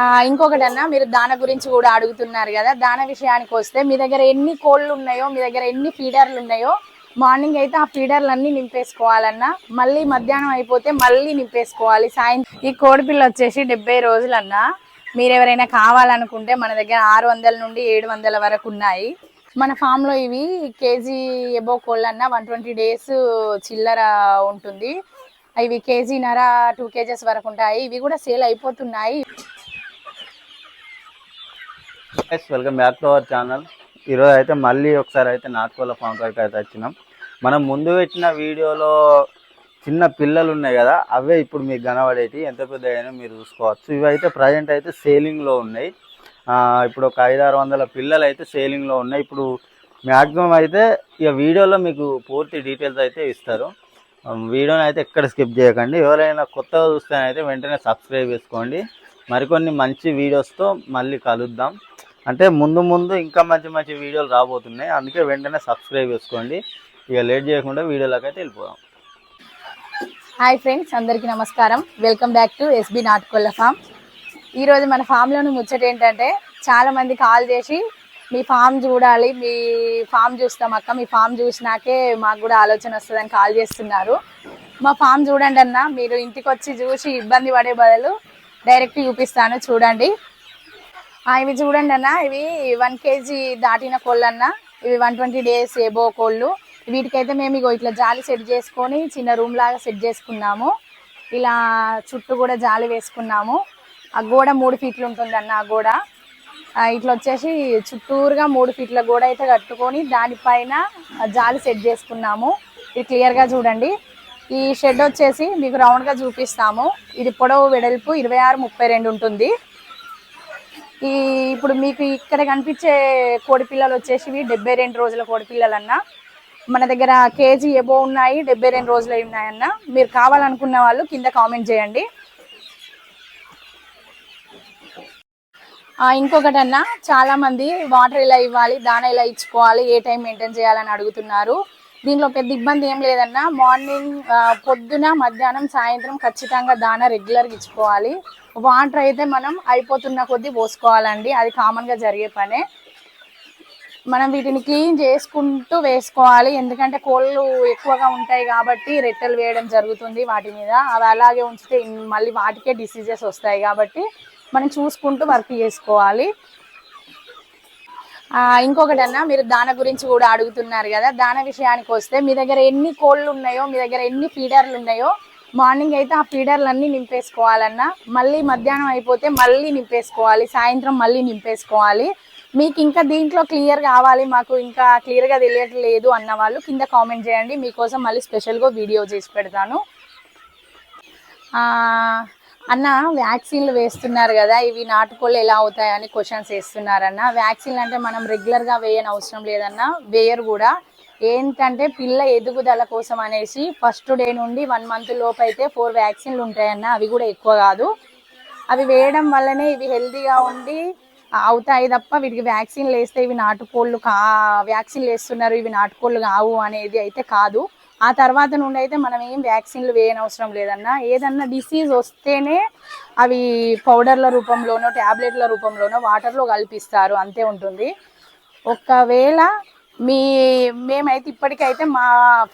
ఇంకొకటన్నా ఇంకొకటి అన్న మీరు దాన గురించి కూడా అడుగుతున్నారు కదా దాన విషయానికి వస్తే మీ దగ్గర ఎన్ని కోళ్ళు ఉన్నాయో మీ దగ్గర ఎన్ని ఫీడర్లు ఉన్నాయో మార్నింగ్ అయితే ఆ ఫీడర్లు అన్ని నింపేసుకోవాలన్న మళ్ళీ మధ్యాహ్నం అయిపోతే మళ్ళీ నింపేసుకోవాలి. సాయంత్రం ఈ కోడిపిల్ల వచ్చేసి డెబ్బై రోజులన్న మీరు ఎవరైనా కావాలనుకుంటే మన దగ్గర ఆరు వందల నుండి ఏడు వందల వరకు ఉన్నాయి. మన ఫామ్లో ఇవి కేజీ ఎబో కోళ్ళన్న వన్ ట్వంటీ డేస్ చిల్లర ఉంటుంది. ఇవి కేజీన్నర టూ కేజెస్ వరకు ఉంటాయి. ఇవి కూడా సేల్ అయిపోతున్నాయి. Welcome back to our channel ఈరోజు అయితే మళ్ళీ ఒకసారి అయితే నాటుకోళ్ళ ఫామ్ కాడికి అయితే వచ్చినాం. మనం ముందు పెట్టిన వీడియోలో చిన్న పిల్లలు ఉన్నాయి కదా అవే ఇప్పుడు మీకు కనబడేటి ఎంత పెద్ద అయినా మీరు చూసుకోవచ్చు. ఇవి అయితే ప్రజెంట్ అయితే సేలింగ్లో ఉన్నాయి ఇప్పుడు ఒక ఐదు ఆరు వందల పిల్లలు అయితే సేలింగ్లో ఉన్నాయి. ఇప్పుడు మ్యాక్సిమం అయితే ఇక వీడియోలో మీకు పూర్తి డీటెయిల్స్ అయితే ఇస్తారు. వీడియోని అయితే ఎక్కడ స్కిప్ చేయకండి. ఎవరైనా కొత్తగా చూస్తేనైతే వెంటనే సబ్స్క్రైబ్ చేసుకోండి. మరికొన్ని మంచి వీడియోస్తో మళ్ళీ కలుద్దాం. అంటే ముందు ముందు ఇంకా మంచి మంచి వీడియోలు రాబోతున్నాయి. అందుకే వెంటనే సబ్స్క్రైబ్ చేసుకోండి. ఇక లేట్ చేయకుండా వీడియోలోకి అయితే వెళ్ళిపోదాం. హాయ్ ఫ్రెండ్స్ అందరికీ నమస్కారం. Welcome back to SB Natukolla farm ఈరోజు మన ఫామ్లోని ముచ్చట ఏంటంటే చాలామంది కాల్ చేసి మీ ఫామ్ చూడాలి మీ ఫామ్ చూస్తాం అక్క మీ ఫామ్ చూసినాకే మాకు కూడా ఆలోచన వస్తుందని కాల్ చేస్తున్నారు. మా ఫామ్ చూడండి అన్న మీరు ఇంటికి వచ్చి చూసి ఇబ్బంది పడే బదులు డైరెక్ట్ చూపిస్తాను చూడండి. ఇవి చూడండి అన్న ఇవి వన్ కేజీ దాటిన కోళ్ళు అన్న ఇవి వన్ ట్వంటీ డేస్ ఏబో కోళ్ళు. వీటికైతే మేము ఇగో ఇట్లా జాలి సెట్ చేసుకొని చిన్న రూమ్ లాగా సెట్ చేసుకున్నాము. ఇలా చుట్టూ కూడా జాలి వేసుకున్నాము. ఆ గోడ మూడు ఫీట్లు ఉంటుంది అన్న ఆ గోడ. ఇట్లా వచ్చేసి చుట్టూరుగా మూడు ఫీట్ల గోడ అయితే కట్టుకొని దానిపైన జాలి సెట్ చేసుకున్నాము. ఇది క్లియర్గా చూడండి. ఈ షెడ్ వచ్చేసి మీకు రౌండ్గా చూపిస్తాము. ఇది పొడవు వెడల్పు ఇరవై ఆరు ముప్పై రెండు ఉంటుంది. ఈ ఇప్పుడు మీకు ఇక్కడ కనిపించే కోడిపిల్లలు వచ్చేసి డెబ్బై రెండు రోజుల కోడిపిల్లలు అన్న మన దగ్గర కేజీ ఎబో ఉన్నాయి డెబ్బై రెండు రోజులు ఉన్నాయన్న. మీరు కావాలనుకున్న వాళ్ళు కింద కామెంట్ చేయండి. ఇంకొకటన్నా ఇంకొకటి అన్న వాటర్ ఇలా ఇవ్వాలి దాన ఇలా ఇచ్చుకోవాలి ఏ టైం మెయింటైన్ చేయాలని అడుగుతున్నారు. దీంట్లో పెద్ద ఇబ్బంది ఏం లేదన్నా మార్నింగ్ పొద్దున మధ్యాహ్నం సాయంత్రం ఖచ్చితంగా దాన రెగ్యులర్గా ఇచ్చుకోవాలి. వాటర్ అయితే మనం అయిపోతున్న కొద్దీ పోసుకోవాలండి. అది కామన్గా జరిగే పనే. మనం వీటిని క్లీన్ చేసుకుంటూ వేసుకోవాలి. ఎందుకంటే కోళ్ళు ఎక్కువగా ఉంటాయి కాబట్టి రెట్టెలు వేయడం జరుగుతుంది వాటి మీద. అవి అలాగే ఉంచితే మళ్ళీ వాటికే డిసీజెస్ వస్తాయి కాబట్టి మనం చూసుకుంటూ వర్క్ చేసుకోవాలి. ఇంకొకటి అన్న మీరు దాన గురించి కూడా అడుగుతున్నారు కదా దాన విషయానికి వస్తే మీ దగ్గర ఎన్ని కోళ్ళు ఉన్నాయో మీ దగ్గర ఎన్ని ఫీడర్లు ఉన్నాయో మార్నింగ్ అయితే ఆ ఫీడర్లన్నీ నింపేసుకోవాలన్నా నింపేసుకోవాలన్న మళ్ళీ మధ్యాహ్నం అయిపోతే మళ్ళీ నింపేసుకోవాలి సాయంత్రం మళ్ళీ నింపేసుకోవాలి. మీకు ఇంకా దీంట్లో క్లియర్ కావాలి మాకు ఇంకా క్లియర్గా తెలియట్లేదు అన్న వాళ్ళు కింద కామెంట్ చేయండి. మీకోసం మళ్ళీ స్పెషల్గా వీడియో చేసి పెడతాను. అన్న వ్యాక్సిన్లు వేస్తున్నారు కదా ఇవి నాటుకోళ్ళు ఎలా అవుతాయని క్వశ్చన్స్ వేస్తున్నారన్న. వ్యాక్సిన్లు అంటే మనం రెగ్యులర్గా వేయని అవసరం లేదన్న. వేయరు కూడా. ఏంటంటే పిల్ల ఎదుగుదల కోసం అనేసి ఫస్ట్ డే నుండి వన్ మంత్ లోపు అయితే ఫోర్ వ్యాక్సిన్లు ఉంటాయన్న. అవి కూడా ఎక్కువ కాదు. అవి వేయడం వల్లనే ఇవి హెల్తీగా ఉండి అవుతాయి తప్ప వీటికి వ్యాక్సిన్లు వేస్తే ఇవి నాటుకోళ్ళు కా వ్యాక్సిన్లు వేస్తున్నారు ఇవి నాటుకోళ్ళు కావు అనేది అయితే కాదు. ఆ తర్వాత నుండి అయితే మనం ఏం వ్యాక్సిన్లు వేయనవసరం లేదన్నా ఏదన్నా డిసీజ్ వస్తేనే అవి పౌడర్ల రూపంలోనో ట్యాబ్లెట్ల రూపంలోనో వాటర్లో కల్పిస్తారు అంతే ఉంటుంది. ఒకవేళ మీ మేమైతే ఇప్పటికైతే మా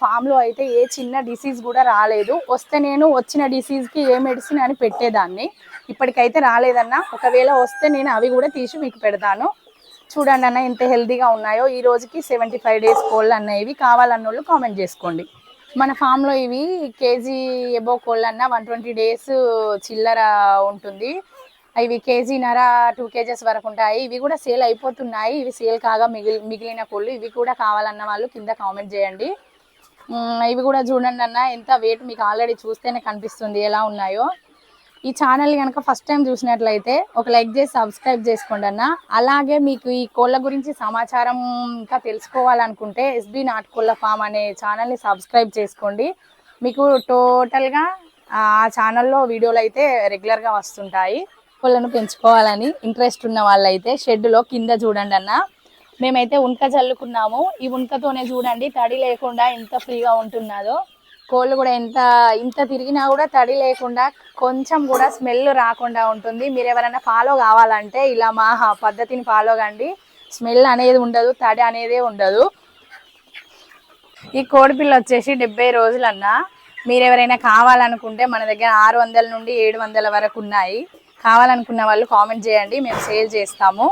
ఫామ్లో అయితే ఏ చిన్న డిసీజ్ కూడా రాలేదు. వస్తే నేను వచ్చిన డిసీజ్కి ఏ మెడిసిన్ అని పెట్టేదాన్ని. ఇప్పటికైతే రాలేదన్నా ఒకవేళ వస్తే నేను అవి కూడా తీసి మీకు పెడతాను. చూడండి అన్న ఎంత హెల్తీగా ఉన్నాయో. ఈ రోజుకి సెవెంటీ ఫైవ్ డేస్ కోళ్ళు అన్న ఇవి. కావాలన్న వాళ్ళు కామెంట్ చేసుకోండి. మన ఫామ్లో ఇవి కేజీ ఎబో కోళ్ళు అన్న వన్ ట్వంటీ డేస్ చిల్లర ఉంటుంది. ఇవి కేజీ నర టూ కేజెస్ వరకు ఉంటాయి. ఇవి కూడా సేల్ అయిపోతున్నాయి. ఇవి సేల్ కాగా మిగిలి మిగిలిన కోళ్ళు ఇవి కూడా కావాలన్న వాళ్ళు కింద కామెంట్ చేయండి. ఇవి కూడా చూడండి అన్న ఎంత వెయిట్ మీకు ఆల్రెడీ చూస్తేనే కనిపిస్తుంది ఎలా ఉన్నాయో. ఈ ఛానల్ కనుక ఫస్ట్ టైం చూసినట్లయితే ఒక లైక్ చేసి సబ్స్క్రైబ్ చేసుకోండి అన్న. అలాగే మీకు ఈ కోళ్ళ గురించి సమాచారం ఇంకా తెలుసుకోవాలనుకుంటే ఎస్బి నాటుకోళ్ళ ఫామ్ అనే ఛానల్ని సబ్స్క్రైబ్ చేసుకోండి. మీకు టోటల్గా ఆ ఛానల్లో వీడియోలు అయితే రెగ్యులర్గా వస్తుంటాయి. కోళ్ళను పెంచుకోవాలని ఇంట్రెస్ట్ ఉన్న వాళ్ళైతే షెడ్లో కింద చూడండి అన్న. మేమైతే ఉనక చల్లుకున్నాము ఈ ఉనకతోనే చూడండి తడి లేకుండా ఎంత ఫ్రీగా ఉంటున్నదో. కోళ్ళు కూడా ఎంత ఇంత తిరిగినా కూడా తడి లేకుండా కొంచెం కూడా స్మెల్ రాకుండా ఉంటుంది. మీరు ఎవరైనా ఫాలో కావాలంటే ఇలా మా పద్ధతిని ఫాలో కండి. స్మెల్ అనేది ఉండదు తడి అనేదే ఉండదు. ఈ కోడిపిల్ల వచ్చేసి డెబ్బై రోజులన్నా. మీరు ఎవరైనా కావాలనుకుంటే మన దగ్గర ఆరు వందల నుండి ఏడు వందల వరకు ఉన్నాయి. కావాలనుకున్న వాళ్ళు కామెంట్ చేయండి మేము సేల్ చేస్తాము.